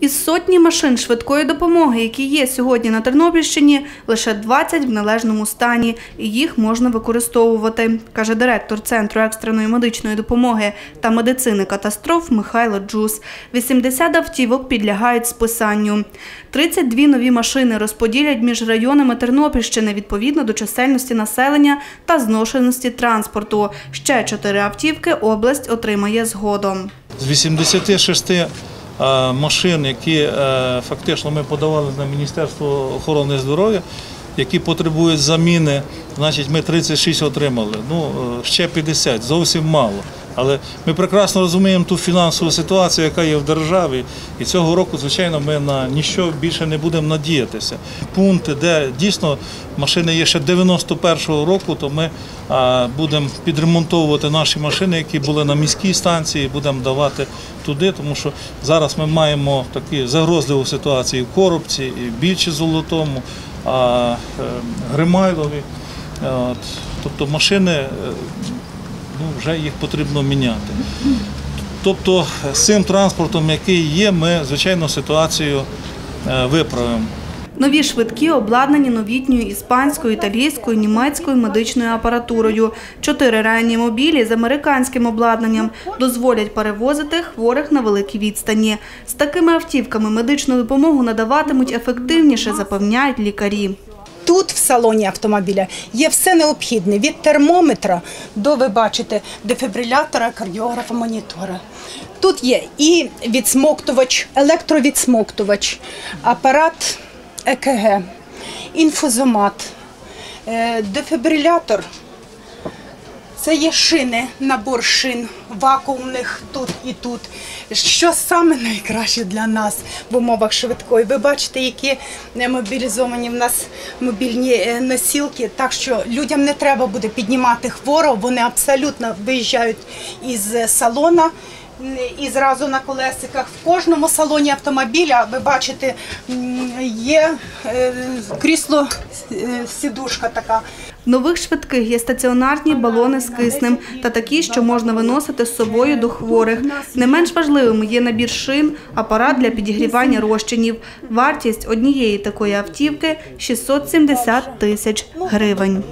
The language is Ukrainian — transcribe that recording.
Із сотні машин швидкої допомоги, які є сьогодні на Тернопільщині, лише 20 в належному стані, і їх можна використовувати, каже директор Центру екстреної медичної допомоги та медицини катастроф Михайло Джус. 80 автівок підлягають списанню. 32 нові машини розподілять між районами Тернопільщини відповідно до чисельності населення та зношеності транспорту. Ще 4 автівки область отримає згодом. З 86 е, машин, які е, фактично ми подавали на Міністерство охорони здоров'я, які потребують заміни, значить ми 36 отримали. Ну, е, ще 50, зовсім мало. Але ми прекрасно розуміємо ту фінансову ситуацію, яка є в державі, і цього року, звичайно, ми на ніщо більше не будемо надіятися. Пункти, де дійсно машини є ще 91-го року, то ми будемо підремонтовувати наші машини, які були на міській станції, будемо давати туди, тому що зараз ми маємо такі загрозливу ситуацію в Коробці, і в Більчі Золотому, а, е, Гримайлові. Тобто машини. Ну, вже їх потрібно міняти. Тобто з цим транспортом, який є, ми, звичайно, ситуацію е, виправимо. Нові швидкі обладнані новітньою іспанською, італійською, німецькою медичною апаратурою. Чотири реанімобілі з американським обладнанням дозволять перевозити хворих на великій відстані. З такими автівками медичну допомогу надаватимуть ефективніше, запевняють лікарі. Тут в салоні автомобіля є все необхідне від термометра до, ви бачите, дефібрилятора, кардіографа, монітора. Тут є і відсмоктувач, електровідсмоктувач, апарат ЕКГ, інфузомат, е, дефібрилятор. Це є шини, набор шин вакуумних тут і тут. Що саме найкраще для нас в умовах швидкої? Ви бачите, які мобілізовані в нас мобільні е, носілки, так що людям не треба буде піднімати хворого, вони абсолютно виїжджають із е, салона. І зразу на колесиках в кожному салоні автомобіля ви бачите є е, крісло е, сідушка така. Нових швидких є стаціонарні балони з киснем та такі, що можна виносити з собою до хворих. Не менш важливим є набір шин, апарат для підігрівання розчинів. Вартість однієї такої автівки 670 тисяч гривень.